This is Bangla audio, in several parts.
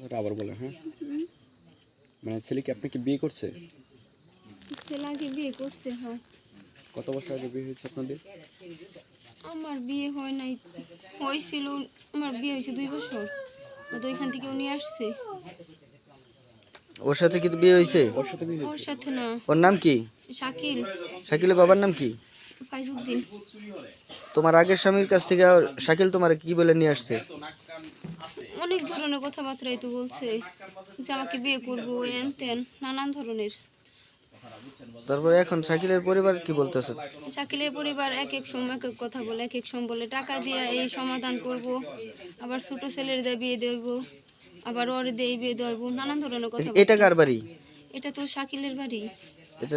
কথাটা আবার বলেন হ্যাঁ। মানে ছেলে কি আপনাকে বিয়ে করছে? ছেলেকে বিয়ে করছে হয়। কত বছর আগে বিয়ে হয়েছে আপনাদের? আমার বিয়ে হয় নাই হয়েছিল আমার বিয়ে হয়েছে দুই বছর। তো ওইখান থেকে উনি আসছে। ওর সাথে কি তো বিয়ে হয়েছে? ওর সাথে বিয়ে ওর সাথে না। ওর নাম কি? শাকিল। শাকিলের বাবার নাম কি? ফাইজুদ্দিন। তোমার আগের স্বামীর কাছ থেকে শাকিল তোমার কি বলে নিয়ে আসছে? ধরনের কথাবার্তাই তো বলছে যে আমাকে বিয়ে করব এন তেন নানান ধরনের। তারপরে এখন শাকিলের পরিবার কি বলতেছে? শাকিলের পরিবার এক এক সময় এক এক কথা বলে এক এক সময় বলে টাকা দিয়ে এই সমাধান করব আবার ছোট ছেলের দিয়ে বিয়ে দেব আবার ওর দিয়ে বিয়ে দেবো নানান ধরনের কথা এটা কার বাড়ি? এটা তো শাকিলের বাড়ি। এটা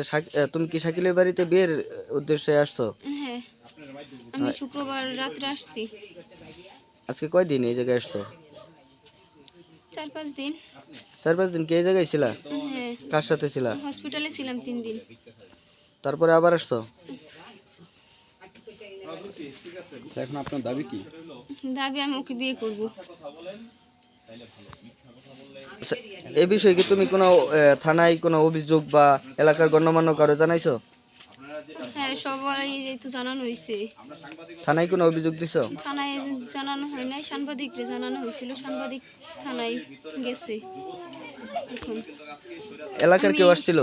তুমি কি শাকিলের বাড়িতে বিয়ের উদ্দেশ্যে আসছো? হ্যাঁ আমি শুক্রবার রাত্রে আসছি। আজকে কয়দিন এই জায়গায় আসছো? চার পাঁচ দিন। চার পাঁচ দিন কি জায়গায় ছিলা? হ্যাঁ। কার সাথে ছিলা? হসপিটালে ছিলাম তিন দিন। তারপরে আবার আসছো? আচ্ছা এখন আপনার দাবি কি? দাবি আমি ওকে বিয়ে করব। আচ্ছা, এই বিষয়ে কি তুমি কোনো আহ, থানায় কোনো অভিযোগ বা এলাকার গণ্যমান্য কারও জানাইছো? হ্যাঁ সবাই তো জানানো হয়েছে। থানায় কোনো অভিযোগ দিছো? থানায় জানানো হয় নাই সাংবাদিকরে জানানো হয়েছিল সাংবাদিক থানায় গেছে। এখন এলাকার কেউ আসছিল?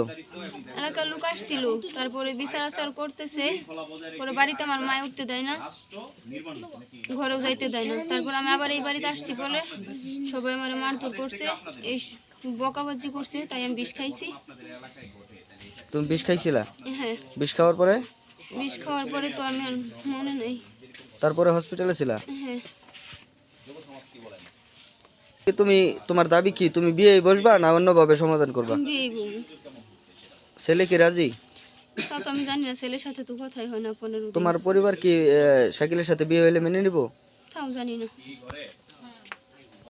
এলাকার লোক আসছিল তারপরে বিচার আচার করতেছে পরে বাড়িতে আমার মায় উঠতে দেয় না ঘরেও যাইতে দেয় না। তারপর আমি আবার এই বাড়িতে আসছি বলে সবাই আমার মারধর করছে এই বকাবাজি করছে তাই আমি বিষ খাইছি। তুমি বিষ খাইছিলা? হ্যাঁ বিষ খাওয়ার পরে? বিষ খাওয়ার পরে তো আমি আর মনে নেই। তারপরে হসপিটালে ছিলা? হ্যাঁ। তুমি তোমার দাবি কি? তুমি বিয়ে বসবা না অন্যভাবে সমাধান করবা? বিয়ে ছেলে কি রাজি? তা তো আমি জানি না ছেলের সাথে তো কথাই হয় না পনেরো দিন। তোমার পরিবার কি আহ, শাকিলের সাথে বিয়ে হইলে মেনে নিব? তাও জানি না।